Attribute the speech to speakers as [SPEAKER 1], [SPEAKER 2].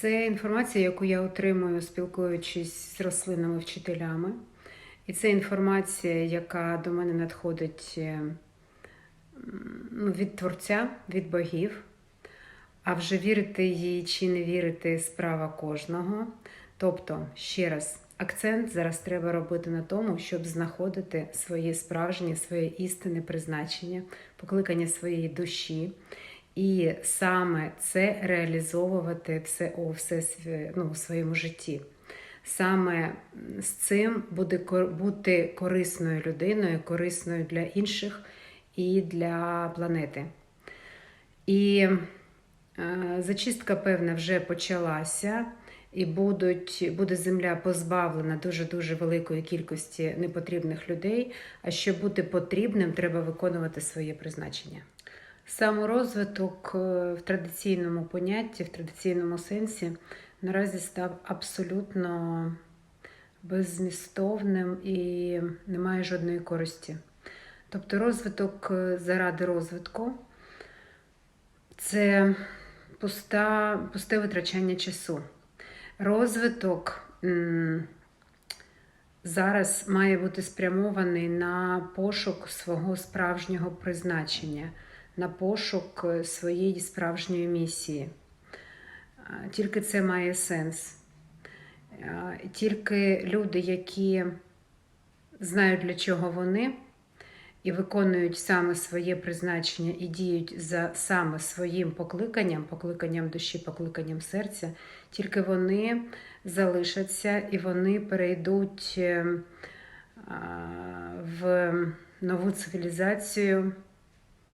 [SPEAKER 1] Це інформація, яку я отримую, спілкуючись з рослинними вчителями. І це інформація, яка до мене надходить е, ну, від творця, від богів. А вже вірити їй чи не вірити справа кожного. Тобто, ще раз, акцент зараз треба робити на тому, щоб знаходити своє справжнє, своє істинне призначення, покликання своєї душі. І саме це реалізовувати все у все ну, у своєму житті. Саме з цим буде бути корисною людиною, корисною для інших і для планети. І е, зачистка, певна, вже почалася, і будуть, буде земля позбавлена дуже-дуже великої кількості непотрібних людей. А щоб бути потрібним, треба виконувати своє призначення. Саморозвиток е, в традиційному понятті, в традиційному сенсі наразі став абсолютно беззмістовним і не має жодної користі. Тобто розвиток е, заради розвитку це пуста, пусте витрачання часу. Розвиток зараз має бути спрямований на пошук свого справжнього призначення, на пошук е, своєї справжньої місії. Тільки це має сенс. Тільки люди, які знають, для чого вони, і виконують саме своє призначення і діють за саме своїм покликанням, покликанням душі, покликанням серця, тільки вони залишаться і вони перейдуть е, в нову цивілізацію